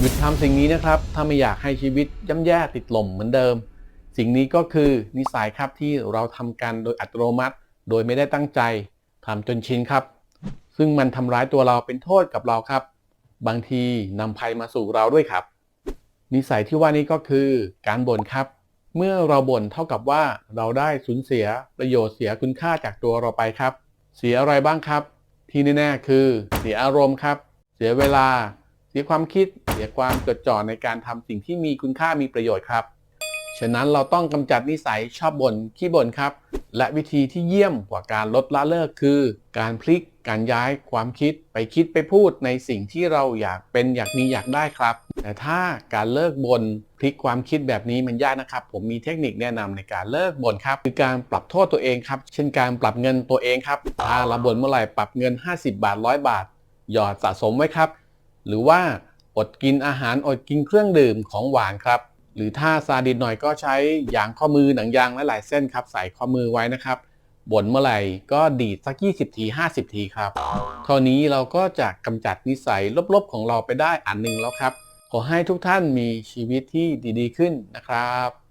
หยุดทำสิ่งนี้นะครับ ถ้าไม่อยากให้ชีวิตย่ำแย่ติดลมเหมือนเดิม สิ่งนี้ก็คือนิสัยครับที่เราทำกันโดยอัตโนมัติ โดยไม่ได้ตั้งใจทำจนชินครับ ซึ่งมันทำร้ายตัวเราเป็นโทษกับเราครับ บางทีนำภัยมาสู่เราด้วยครับ นิสัยที่ว่านี้ก็คือการบ่นครับ เมื่อเราบ่นเท่ากับว่าเราได้สูญเสียประโยชน์เสียคุณค่าจากตัวเราไปครับ เสียอะไรบ้างครับ ที่แน่ๆคือ เสียอารมณ์ครับ เสียเวลา เสียความคิด เสียความจดจ่อในการทำสิ่งที่มีคุณค่ามีประโยชน์ครับ ฉะนั้นเราต้องกำจัดนิสัยชอบบ่นขี้บ่นครับ และวิธีที่เยี่ยมกว่าการลดละเลิกคือ การพลิกการย้ายความคิดไปคิดไปพูดในสิ่งที่เราอยากเป็นอยากมีอยากได้ครับ แต่ถ้าการเลิกบน่นพลิกความคิดแบบนี้มันยากนะครับ ผมมีเทคนิคแนะนำในการเลิกบ่นครับ คือการปรับโทษตัวเองครับ เช่นการปรับเงินตัวเองครับถ้าเราบ่นเมื่อไหร่ปรับเงิน 50 บาทร้อยบาท หยอดสะสมไว้ครับ หรือว่าอดกินอาหารอดกินเครื่องดื่มของหวานครับ หรือถ้าซาดิสหน่อยก็ใช้ยางข้อมือหนังยางหลายเส้นครับ ใส่ข้อมือไว้นะครับบ่นเมื่อไหร่ก็ดีดสัก 20 ที 50 ทีครับเท่านี้เราก็จะกำจัดนิสัยลบๆของเราไปได้อันหนึ่งแล้วครับ ขอให้ทุกท่านมีชีวิตที่ดีๆขึ้นนะครับ